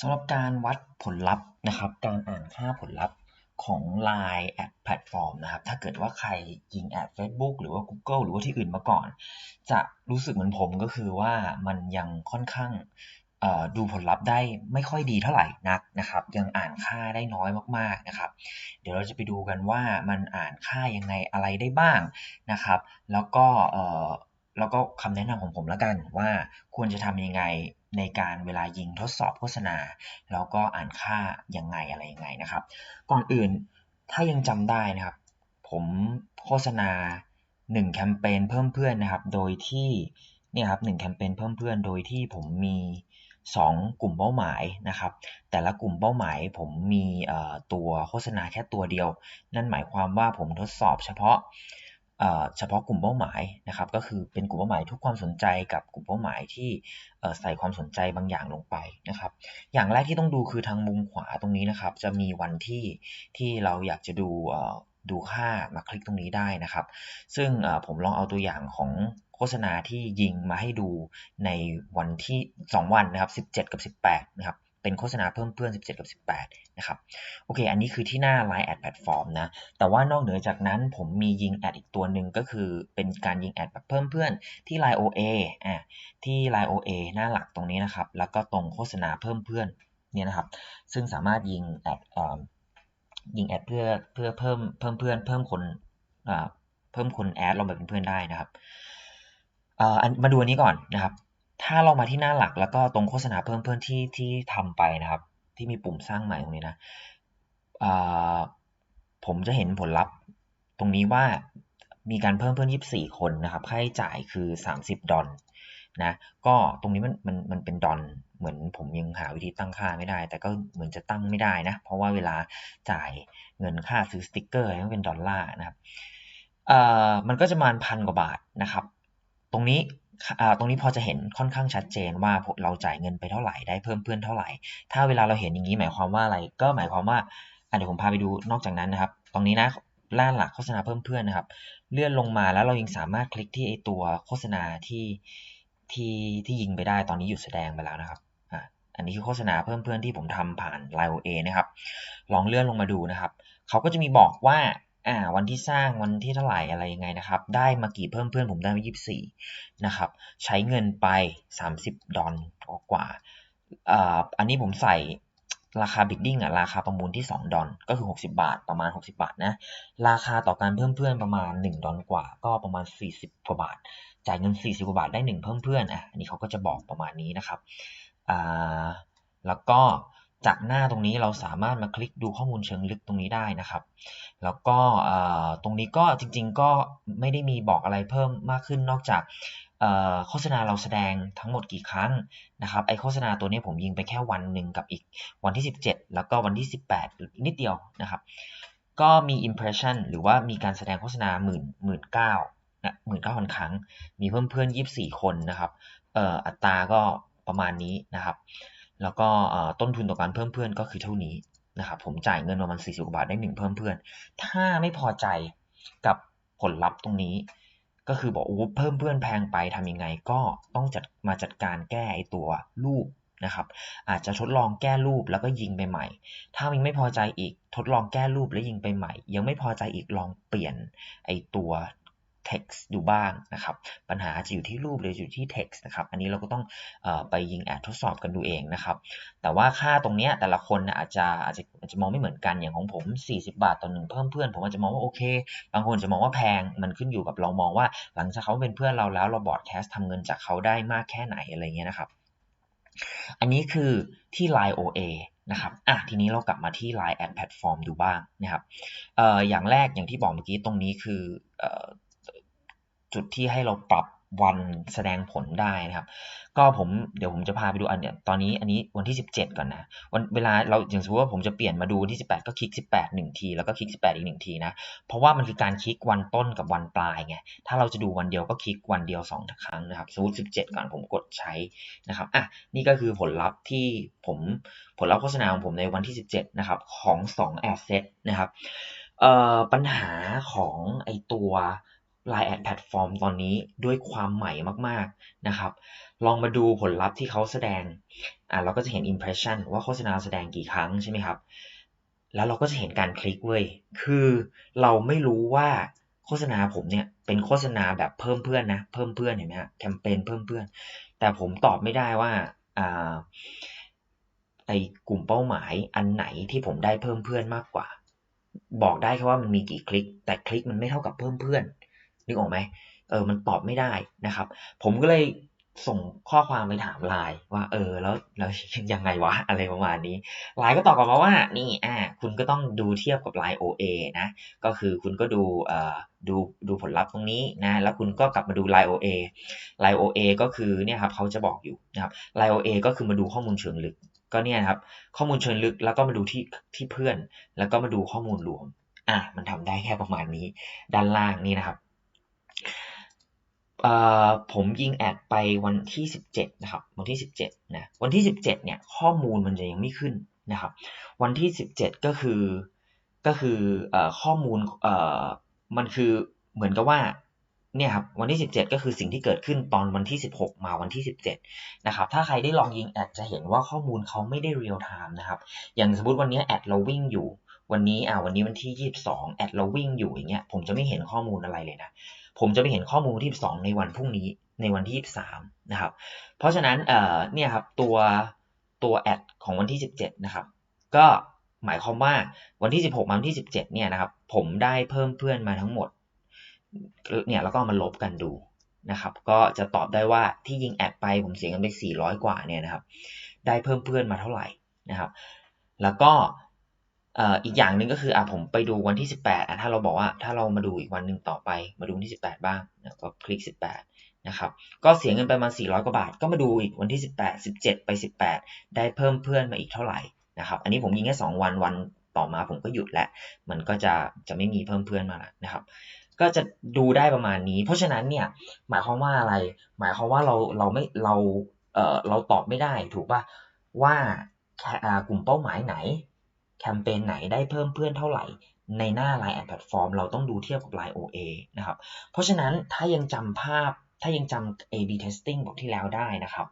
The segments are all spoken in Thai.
สำหรับการวัดผลลัพธ์นะครับ การอ่านค่าผลลัพธ์ของ Line แอดแพลตฟอร์มนะครับ ถ้าเกิดว่าใครยิงแอด Facebook หรือว่า Google หรือว่าที่อื่นมาก่อน จะรู้สึกเหมือนผมก็คือว่ามันยังค่อนข้างดูผลลัพธ์ได้ไม่ค่อยดีเท่าไหร่นักนะครับ ยังอ่านค่าได้น้อยมากๆนะครับ เดี๋ยวเราจะไปดูกันว่ามันอ่านค่ายังไงอะไรได้บ้างนะครับ แล้วก็ แล้วก็คำแนะนำของผมแล้วกันว่าควรจะทำยังไงในการเวลายิงทดสอบโฆษณา แล้วก็อ่านค่ายังไงอะไรยังไงนะครับ ก่อนอื่นถ้ายังจำได้นะครับ ผมโฆษณา 1 แคมเปญเพิ่มเพื่อนนะครับ โดยที่เนี่ยครับหแคมเปญเพิ่มเพื่อนโดยที่ผมมี 2 กลุ่มเป้าหมายนะครับ แต่ละกลุ่มเป้าหมายผมมีตัวโฆษณาแค่ตัวเดียว นั่นหมายความว่าผมทดสอบเฉพาะ เฉพาะกลุ่มเป้าหมายนะครับก็คือเป็นกลุ่มเป้าหมายทุกความสนใจกับกลุ่มเป้าหมายที่ใส่ความสนใจบางอย่างลงไปนะครับ อย่างแรกที่ต้องดูคือทางมุมขวาตรงนี้นะครับ จะมีวันที่ที่เราอยากจะดูดูค่ามาคลิกตรงนี้ได้นะครับ ซึ่งผมลองเอาตัวอย่างของโฆษณาที่ยิงมาให้ดูในวันที่ 2 วันนะครับ 17 กับ 18 นะครับ เป็นโฆษณาเพิ่มเพื่อน 17 กับ 18 นะครับ โอเค อันนี้คือที่หน้า Line Ad Platform นะ แต่ว่านอกเหนือจากนั้นผมมียิงแอดอีกตัวหนึ่งก็คือเป็นการยิงแอดแบบเพิ่มเพื่อนที่ Line OA อะที่ Line OA หน้าหลักตรงนี้นะครับ แล้วก็ตรงโฆษณาเพิ่มเพื่อนเนี่ยนะครับ ซึ่งสามารถยิงแอดยิงแอดเพื่อเพื่อเพิ่มเพิ่มเพื่อน เพิ่มคนเพิ่มคนแอดลงไปเป็นเพื่อนได้นะครับมาดูอันนี้ก่อนนะครับ ถ้าเรามาที่หน้าหลักแล้วก็ตรงโฆษณาเพิ่มเพื่อนที่ที่ทำไปนะครับ ที่มีปุ่มสร้างใหม่ตรงนี้นะผมจะเห็นผลลัพธ์ตรงนี้ว่ามีการเพิ่มเพื่อน 24 คนนะครับ ค่าใช้จ่ายคือ 30 ดอลนะ ก็ตรงนี้มันมันมันเป็นดอลเหมือนผมยังหาวิธีตั้งค่าไม่ได้ แต่ก็เหมือนจะตั้งไม่ได้นะ เพราะว่าเวลาจ่ายเงินค่าซื้อสติกเกอร์ต้องเป็นดอลลาร์นะครับ เอ่อ มันก็จะมาพันกว่าบาทนะครับ ตรงนี้ ตรงนี้พอจะเห็นค่อนข้างชัดเจนว่าเราจ่ายเงินไปเท่าไหร่ได้เพิ่มเพื่อนเท่าไหร่ ถ้าเวลาเราเห็นอย่างนี้หมายความว่าอะไร ก็หมายความว่าเดี๋ยวผมพาไปดูนอกจากนั้นนะครับ ตรงนี้นะล่าหลักโฆษณาเพิ่มเพื่อนนะครับ เลื่อนลงมาแล้วเรายังสามารถคลิกที่ไอตัวโฆษณาที่ที่ที่ยิงไปได้ตอนนี้หยุดแสดงไปแล้วนะครับอันนี้คือโฆษณาเพิ่มเพื่อนที่ผมทำผ่าน Line OA นะครับ ลองเลื่อนลงมาดูนะครับ เขาก็จะมีบอกว่า อ่าวันที่สร้างวันที่เท่าไหร่อะไรยังไงนะครับ ได้มากี่เพิ่มเพื่อนผมได้มา24นะครับ ใช้เงินไป30ดอลกว่าอ่าอันนี้ผมใส่ราคาบิดดิ้งอะราคาประมูลที่ 2 ดอลก็คือ 60 บาทประมาณ 60 บาทนะราคาต่อการเพิ่มเพื่อนประมาณ 1 ดอลกว่า ก็ประมาณ 40 กว่าบาท จ่ายเงิน 40 กว่าบาทได้ 1 เพิ่มเพื่อนอะอันนี้เขาก็จะบอกประมาณนี้นะครับอ่าแล้วก็ จากหน้าตรงนี้เราสามารถมาคลิกดูข้อมูลเชิงลึกตรงนี้ได้นะครับ แล้วก็ตรงนี้ก็จริงๆก็ไม่ได้มีบอกอะไรเพิ่มมากขึ้นนอกจากโฆษณาเราแสดงทั้งหมดกี่ครั้งนะครับไอโฆษณาตัวนี้ผมยิงไปแค่วันหนึ่งกับอีกวันที่ 17 แล้วก็วันที่ 18 นิดเดียวนะครับ ก็มี impression หรือว่ามีการแสดงโฆษณาหมื่นหมื่นเก้านะหมื่นเก้าพันครั้ง มีเพิ่มเพื่อน24คนนะครับอัตราก็ประมาณนี้นะครับ แล้วก็ต้นทุนต่อการเพิ่มเพื่อนก็คือเท่านี้นะครับผมจ่ายเงินประมาณ40กว่าบาทได้หนึ่งเพิ่มเพื่อน ถ้าไม่พอใจกับผลลัพธ์ตรงนี้ ก็คือบอกโอ้เพิ่มเพื่อนแพงไปทำยังไงก็ต้องจัดมาจัดการแก้ไอตัวรูปนะครับ อาจจะทดลองแก้รูปแล้วก็ยิงไปใหม่ ถ้ายังไม่พอใจอีกทดลองแก้รูปแล้วยิงไปใหม่ ยังไม่พอใจอีกลองเปลี่ยนไอตัว text ดูบ้างนะครับ ปัญหาจะอยู่ที่รูปหรืออยู่ที่ text นะครับ อันนี้เราก็ต้องอไปยิงแอดทดสอบกันดูเองนะครับ แต่ว่าค่าตรงนี้แต่ละคนอาจจะอาจจะอาจจะมองไม่เหมือนกัน อย่างของผม 40 บาทต่อหนึ่งเพิ่มเพื่อน ผมอาจจะมองว่าโอเค บางคนจะมองว่าแพง มันขึ้นอยู่กับเรามองว่า หลังจากเขาเป็นเพื่อนเราแล้วเราบอร์ดแคสทำเงินจากเขาได้มากแค่ไหนอะไรเงี้ยนะครับ อันนี้คือที่ Line OA นะครับ อะ ทีนี้เรากลับมาที่ Line Ad Platform ดูบ้างนะครับ เอ่อ อย่างแรกอย่างที่บอกเมื่อกี้ตรงนี้คือ เอ่อ จุดที่ให้เราปรับวันแสดงผลได้นะครับ ก็ผมเดี๋ยวผมจะพาไปดูอันเนี้ยตอนนี้อันนี้วันที่ 17 ก่อนนะวันเวลาเราอย่างสมมติว่าผมจะเปลี่ยนมาดูวันที่ 18 ก็คลิก 18 1 ทีแล้วก็คลิก 18 อีก1ทีนะเพราะว่ามันคือการคลิกวันต้นกับวันปลายไงถ้าเราจะดูวันเดียวก็คลิกวันเดียว 2 ครั้งนะครับสมมติ 17 ก่อนผมกดใช้นะครับอะนี่ก็คือผลลัพธ์ที่ผมผลลัพธ์โฆษณาของผมในวันที่ 17 นะครับของ2 asset นะครับเอ่อปัญหาของไอตัว Line แอดแพลตฟอร์มตอนนี้ด้วยความใหม่มากๆนะครับ ลองมาดูผลลัพธ์ที่เขาแสดงอ่าเราก็จะเห็น impression ว่าโฆษณาแสดงกี่ครั้งใช่ไหมครับ แล้วเราก็จะเห็นการคลิกเว้ย คือเราไม่รู้ว่าโฆษณาผมเนี่ยเป็นโฆษณาแบบเพิ่มเพื่อนนะ เพิ่มเพื่อนเห็นไหมฮะแคมเปญเพิ่มเพื่อน แต่ผมตอบไม่ได้ว่าอ่าไอกลุ่มเป้าหมายอันไหนที่ผมได้เพิ่มเพื่อนมากกว่า บอกได้แค่ว่ามันมีกี่คลิก แต่คลิกมันไม่เท่ากับเพิ่มเพื่อน นึกออกไหมเออมันตอบไม่ได้นะครับ ผมก็เลยส่งข้อความไปถามไลน์ว่า เออ แล้วแล้วยังไงวะอะไรประมาณนี้ไลน์ก็ตอบกลับมาว่า นี่อ่าคุณก็ต้องดูเทียบกับไลน์ OA นะ ก็คือคุณก็ดูเอ่อดูดูผลลัพธ์ตรงนี้นะ แล้วคุณก็กลับมาดูไลน์ OA ไลน์ OA ก็คือเนี่ยครับเขาจะบอกอยู่นะครับไลน์ OA ก็คือมาดูข้อมูลเชิงลึก ก็เนี่ยครับ ข้อมูลเชิงลึกแล้วก็มาดูที่ที่เพื่อน แล้วก็มาดูข้อมูลรวม อะมันทำได้แค่ประมาณนี้ ด้านล่างนี่นะครับ ผมยิงแอดไปวันที่ 17 นะครับ วันที่ 17 นะ วันที่ 17 เนี่ย ข้อมูลมันจะยังไม่ขึ้นนะครับ วันที่ 17 ก็คือ ก็คือข้อมูลมันคือเหมือนกับว่า เนี่ยครับ วันที่ 17 ก็คือสิ่งที่เกิดขึ้นตอนวันที่ 16 มาวันที่ 17 นะครับ ถ้าใครได้ลองยิงแอดจะเห็นว่าข้อมูลเขาไม่ได้เรียลไทม์นะครับ อย่างสมมติวันนี้แอดเราวิ่งอยู่ วันนี้ อ่า วันนี้วันที่ 22 แอดเราวิ่งอยู่อย่างเงี้ย ผมจะไม่เห็นข้อมูลอะไรเลยนะ ผมจะไปเห็นข้อมูลที่2ในวันพรุ่งนี้ในวันที่ 23 นะครับ เพราะฉะนั้นเอ่อเนี่ยครับตัวตัวแอดของวันที่ 17 นะครับ ก็หมายความว่าวันที่ 16 มาวันที่ 17 เนี่ยนะครับ ผมได้เพิ่มเพื่อนมาทั้งหมด เนี่ยแล้วก็มาลบกันดูนะครับ ก็จะตอบได้ว่าที่ยิงแอดไปผมเสียเงินไป 400 กว่าเนี่ยนะครับ ได้เพิ่มเพื่อนมาเท่าไหร่นะครับ แล้วก็ อีกอย่างหนึ่งก็คืออะผมไปดูวันที่ 18อะถ้าเราบอกว่าถ้าเรามาดูอีกวันหนึ่งต่อไป มาดูวันที่ 18 บ้างก็คลิก 18 นะครับก็เสียเงินไปมา 400 กว่าบาท ก็มาดูอีกวันที่ 18 17 ไป 18 ได้เพิ่มเพื่อนมาอีกเท่าไหร่นะครับอันนี้ผมยิงแค่ 2 วันวันต่อมาผมก็หยุดแล้วมันก็จะจะไม่มีเพิ่มเพื่อนมาแล้วนะครับก็จะดูได้ประมาณนี้ เพราะฉะนั้นเนี่ยหมายความว่าอะไร หมายความว่าเราเราไม่เราเออเราตอบไม่ได้ถูกป่ะว่ากลุ่มเป้าหมายไหน แคมเปญไหนได้เพิ่มเพื่อนเท่าไหร่ ในหน้า Line แอดแพลตฟอร์มเราต้องดูเทียบกับ Line OA นะครับ เพราะฉะนั้นถ้ายังจำภาพถ้ายังจำ A/B testing บทที่แล้วได้นะครับ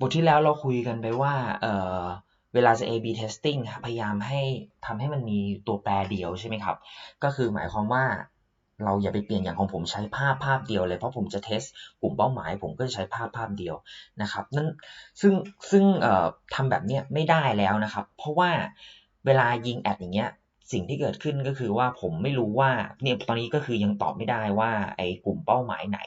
บทที่แล้วเราคุยกันไปว่าเเวลาจะ A/B testing พยายามให้ทำให้มันมีตัวแปรเดียวใช่ไหมครับ ก็คือหมายความว่า เราอย่าไปเปลี่ยนอย่างของผมใช้ภาพภาพเดียวเลยเพราะผมจะเทสกลุ่มเป้าหมาย ผมก็จะใช้ภาพภาพเดียวนะครับนั่นซึ่งซึ่งทำแบบเนี้ยไม่ได้แล้วนะครับ เพราะว่าเวลายิงแอดอย่างเงี้ยสิ่งที่เกิดขึ้นก็คือว่าผมไม่รู้ว่าเนี่ยตอนนี้ก็คือยังตอบไม่ได้ว่าไอ้กลุ่มเป้าหมายไหน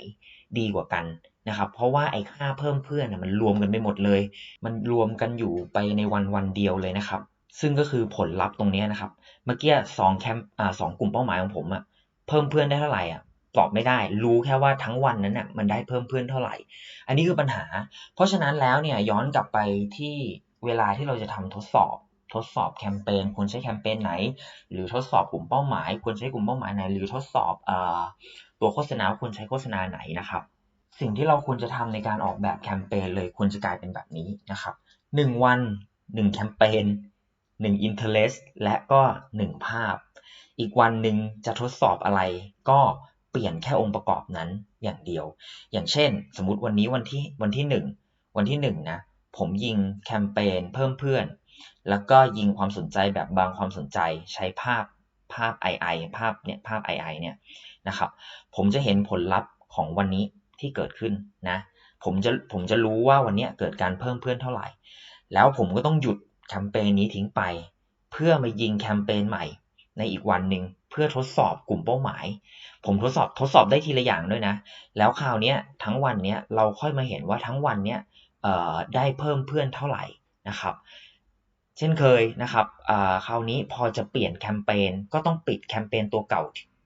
ดีกว่ากันนะครับ เพราะว่าไอ้ค่าเพิ่มเพื่อนมันรวมกันไปหมดเลย มันรวมกันอยู่ไปในวันวันเดียวเลยนะครับ ซึ่งก็คือผลลัพธ์ตรงนี้นะครับ เมื่อกี้สองแคมอ่าสองกลุ่มเป้าหมายของผมอะ เพิ่มเพื่อนได้เท่าไหร่อะตอบไม่ได้ รู้แค่ว่าทั้งวันนั้นน่ะมันได้เพิ่มเพื่อนเท่าไหร่ อันนี้คือปัญหา เพราะฉะนั้นแล้วเนี่ยย้อนกลับไปที่เวลาที่เราจะทำทดสอบ ทดสอบแคมเปญควรใช้แคมเปญไหน หรือทดสอบกลุ่มเป้าหมายควรใช้กลุ่มเป้าหมายไหน หรือทดสอบอตัวโฆษณาควรใช้โฆษณาไหนนะครับ สิ่งที่เราควรจะทำในการออกแบบแคมเปญเลยควรจะกลายเป็นแบบนี้นะครับ1วัน 1 แคมเปญ1 interest และก็ 1 ภาพ อีกวันหนึ่งจะทดสอบอะไรก็เปลี่ยนแค่องค์ประกอบนั้นอย่างเดียว อย่างเช่น สมมติวันนี้วันที่วันที่หนึ่งวันที่หนึ่งนะผมยิงแคมเปญเพิ่มเพื่อน แล้วก็ยิงความสนใจแบบบางความสนใจใช้ภาพภาพ II ภาพเนี่ยภาพ II เนี่ยนะครับผมจะเห็นผลลัพธ์ของวันนี้ที่เกิดขึ้นนะผมจะผมจะรู้ว่าวันนี้เกิดการเพิ่มเพื่อนเท่าไหร่ แล้วผมก็ต้องหยุดแคมเปญนี้ทิ้งไป เพื่อมายิงแคมเปญใหม่ ในอีกวันหนึ่งเพื่อทดสอบกลุ่มเป้าหมาย ผมทดสอบทดสอบได้ทีละอย่างด้วยนะ แล้วคราวนี้ทั้งวันนี้เราค่อยมาเห็นว่าทั้งวันนี้ได้เพิ่มเพื่อนเท่าไหร่นะครับ เช่นเคยนะครับคราวนี้พอจะเปลี่ยนแคมเปญก็ต้องปิดแคมเปญตัวเก่า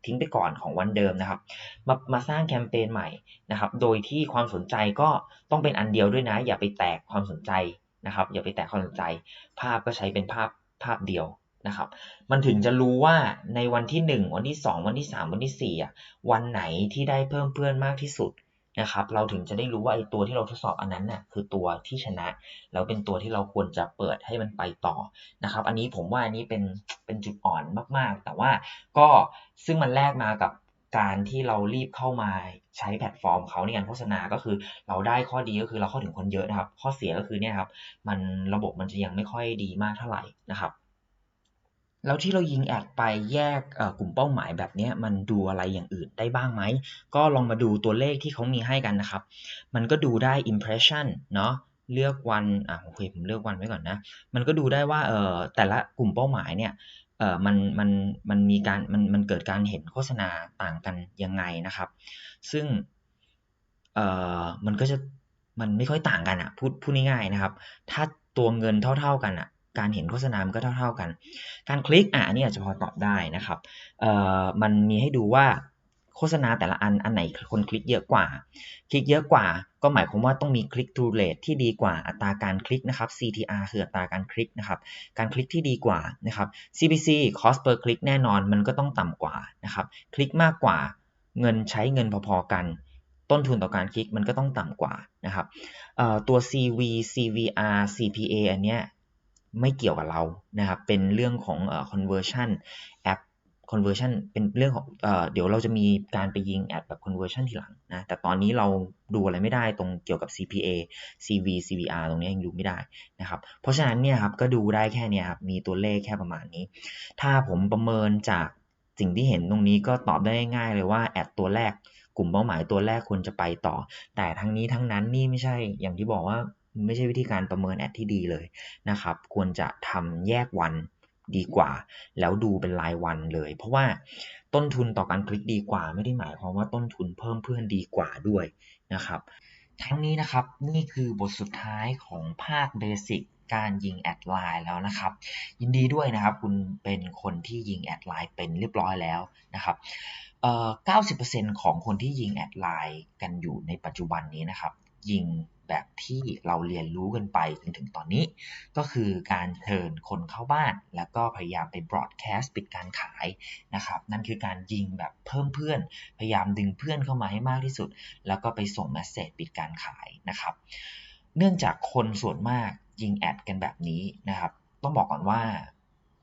ทิ้งไปก่อนของวันเดิมนะครับ มามาสร้างแคมเปญใหม่นะครับ โดยที่ความสนใจก็ต้องเป็นอันเดียวด้วยนะ อย่าไปแตกความสนใจนะครับ อย่าไปแตกความสนใจ ภาพก็ใช้เป็นภาพภาพเดียว นะครับ มันถึงจะรู้ว่าในวันที่ 1 วันที่ 2 วันที่ 3 วันที่4อะวันไหนที่ได้เพิ่มเพื่อนมากที่สุดนะครับ เราถึงจะได้รู้ว่าไอ้ตัวที่เราทดสอบอันนั้นน่ะคือตัวที่ชนะ แล้วเป็นตัวที่เราควรจะเปิดให้มันไปต่อนะครับ อันนี้ผมว่าอันนี้เป็นเป็นจุดอ่อนมากๆ แต่ว่าก็ซึ่งมันแลกมากับการที่เรารีบเข้ามาใช้แพลตฟอร์มเขาในการโฆษณาก็คือเราได้ข้อดีก็คือเราเข้าถึงคนเยอะนะครับ ข้อเสียก็คือเนี่ยครับมันระบบมันจะยังไม่ค่อยดีมากเท่าไหร่นะครับ แล้วที่เรายิงแอดไปแยกกลุ่มเป้าหมายแบบนี้มันดูอะไรอย่างอื่นได้บ้างไหม ก็ลองมาดูตัวเลขที่เขามีให้กันนะครับ มันก็ดูได้ impression เนาะเลือกวันอะโอเคผมเลือกวันไว้ก่อนนะ มันก็ดูได้ว่าเออแต่ละกลุ่มเป้าหมายเนี่ยเออมันมันมันมีการมันมันเกิดการเห็นโฆษณาต่างกันยังไงนะครับ ซึ่งเออมันก็จะมันไม่ค่อยต่างกันอะพูดพูดง่ายๆนะครับ ถ้าตัวเงินเท่า ๆกันอะ การเห็นโฆษณามันก็เท่า ๆกัน การคลิกอะนี่อาจจะพอตอบได้นะครับเอ่อมันมีให้ดูว่าโฆษณาแต่ละอันอันไหนคนคลิกเยอะกว่า คลิกเยอะกว่า ก็หมายความว่าต้องมีคลิก to rate ที่ดีกว่าอัตราการคลิกนะครับ CTR คืออัตราการคลิกนะครับ การคลิกที่ดีกว่านะครับ CPC cost per click แน่นอนมันก็ต้องต่ำกว่านะครับ คลิกมากกว่าเงินใช้เงินพอๆกัน ต้นทุนต่อการคลิกมันก็ต้องต่ำกว่านะครับตัว CV CVR CPA อันเนี้ย ไม่เกี่ยวกับเรานะครับ เป็นเรื่องของ conversion app conversion เป็นเรื่องของเอเดี๋ยวเราจะมีการไปยิงแอดแบบ conversion ทีหลังนะ แต่ตอนนี้เราดูอะไรไม่ได้ตรงเกี่ยวกับ CPA CV CVR ตรงนี้ยังดูไม่ได้นะครับ เพราะฉะนั้นเนี่ยครับก็ดูได้แค่นี้ครับ มีตัวเลขแค่ประมาณนี้ ถ้าผมประเมินจากสิ่งที่เห็นตรงนี้ก็ตอบได้ง่ายเลยว่าแอดตัวแรกกลุ่มเป้าหมายตัวแรกควรจะไปต่อ แต่ทั้งนี้ทั้งนั้นนี่ไม่ใช่อย่างที่บอกว่า ไม่ใช่วิธีการประเมินแอดที่ดีเลยนะครับ ควรจะทำแยกวันดีกว่า แล้วดูเป็นรายวันเลย เพราะว่าต้นทุนต่อการคลิกดีกว่า ไม่ได้หมายความว่าต้นทุนเพิ่มเพื่อนดีกว่าด้วยนะครับ ทั้งนี้นะครับนี่คือบทสุดท้ายของภาคเบสิกการยิงแอดไลน์แล้วนะครับ ยินดีด้วยนะครับคุณเป็นคนที่ยิงแอดไลน์เป็นเรียบร้อยแล้วนะครับเอ่อ90%ของคนที่ยิงแอดไลน์กันอยู่ในปัจจุบันนี้นะครับ ยิง แบบที่เราเรียนรู้กันไปจนถึงตอนนี้ ก็คือการเชิญคนเข้าบ้าน แล้วก็พยายามไปบรอดแคสต์ปิดการขายนะครับ นั่นคือการยิงแบบเพิ่มเพื่อน พยายามดึงเพื่อนเข้ามาให้มากที่สุด แล้วก็ไปส่งเมสเซจปิดการขายนะครับ เนื่องจากคนส่วนมากยิงแอดกันแบบนี้นะครับ ต้องบอกก่อนว่า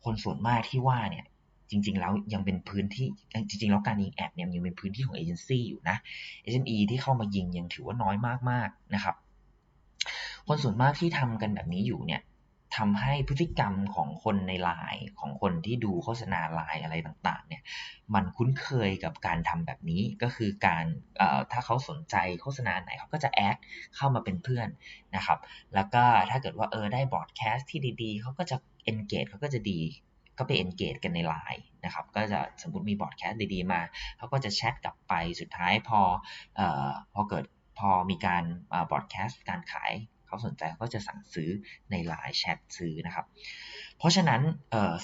คนส่วนมากที่ว่าเนี่ยจริง ๆ แล้วยังเป็นพื้นที่จริง ๆ แล้วการยิงแอดเนี่ยยังเป็นพื้นที่ของเอเจนซี่อยู่นะเอเจนต์ที่เข้ามายิงยังถือว่าน้อยมากๆนะครับ คนส่วนมากที่ทำกันแบบนี้อยู่เนี่ยทำให้พฤติกรรมของคนในไลน์ของคนที่ดูโฆษณาไลน์อะไรต่างๆเนี่ยมันคุ้นเคยกับการทำแบบนี้ก็คือการถ้าเขาสนใจโฆษณาไหนเขาก็จะแอดเข้ามาเป็นเพื่อนนะครับ แล้วก็ถ้าเกิดว่าเออได้บอดแคสต์ที่ดีๆเขาก็จะ engage เขาก็จะดีก็ไป engage กันในไลน์นะครับก็จะสมมติมีบอดแคสต์ดีๆมาเขาก็จะแชทกลับไปสุดท้ายพออพอเกิดพอมีการบอดแคสต์การขาย เขาสนใจก็จะสั่งซื้อในไลน์แชทซื้อนะครับ เพราะฉะนั้น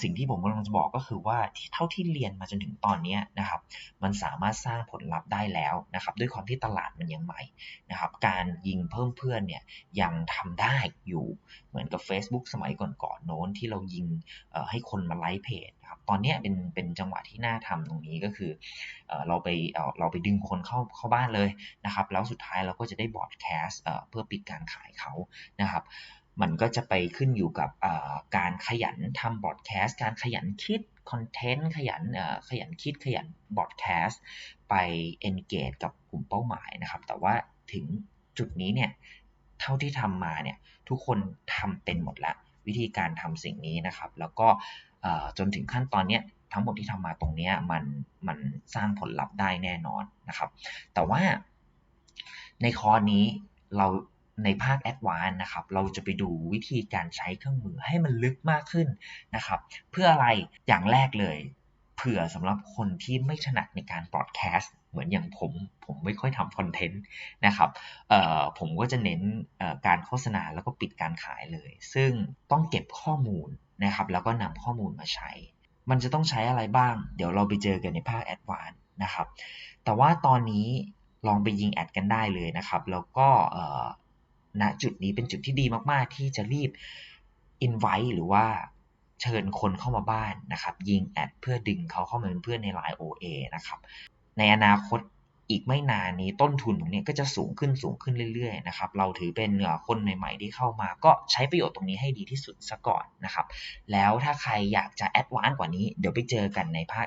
สิ่งที่ผมกำลังจะบอกก็คือว่าเท่าที่เรียนมาจนถึงตอนนี้นะครับ มันสามารถสร้างผลลัพธ์ได้แล้วนะครับ ด้วยความที่ตลาดมันยังใหม่นะครับ การยิงเพิ่มเพื่อนเนี่ยยังทำได้อยู่เหมือนกับ Facebook สมัยก่อนๆโน้นที่เรายิงให้คนมาไลค์เพจครับตอนนี้เป็นเป็นจังหวะที่น่าทำตรงนี้ก็คือเราไปเราไปดึงคนเข้าเข้าบ้านเลยนะครับ แล้วสุดท้ายเราก็จะได้บอร์ดแคสต์เพื่อปิดการขายเขานะครับมันก็จะไปขึ้นอยู่กับการขยันทำบอร์ดแคสต์การขยันคิดคอนเทนต์ขยันขยันคิดขยันบอร์ดแคสต์ไป engage กับกลุ่มเป้าหมายนะครับ แต่ว่าถึงจุดนี้เนี่ยเท่าที่ทำมาเนี่ยทุกคนทำเป็นหมดแล้ววิธีการทำสิ่งนี้นะครับ แล้วก็ จนถึงขั้นตอนนี้ทั้งหมดที่ทำมาตรงนี้มันมันสร้างผลลัพธ์ได้แน่นอนนะครับ แต่ว่าในคอร์นี้เราในภาคแอดวานนะครับ เราจะไปดูวิธีการใช้เครื่องมือให้มันลึกมากขึ้นนะครับ เพื่ออะไรอย่างแรกเลย เผื่อสำหรับคนที่ไม่ถนัดในการบอดแคสต์เหมือนอย่างผมผมไม่ค่อยทำคอนเทนต์นะครับผมก็จะเน้นการโฆษณาแล้วก็ปิดการขายเลย ซึ่งต้องเก็บข้อมูล นะครับ แล้วก็นำข้อมูลมาใช้ มันจะต้องใช้อะไรบ้าง เดี๋ยวเราไปเจอกันในภาคแอดวานนะครับ แต่ว่าตอนนี้ลองไปยิงแอดกันได้เลยนะครับ แล้วก็ณจุดนี้เป็นจุดที่ดีมาก ๆ ที่จะรีบ invite หรือว่าเชิญคนเข้ามาบ้านนะครับ ยิงแอดเพื่อดึงเขาเข้ามาเป็นเพื่อนในไลน์ OA นะครับ ในอนาคต อีกไม่นานนี้ต้นทุนตรงนี้ก็จะสูงขึ้นสูงขึ้นเรื่อยๆนะครับเราถือเป็นคนใหม่ ๆ ที่เข้ามาก็ใช้ประโยชน์ตรงนี้ให้ดีที่สุดซะก่อนนะครับแล้วถ้าใครอยากจะแอดวานซ์กว่านี้เดี๋ยวไปเจอกันในภาค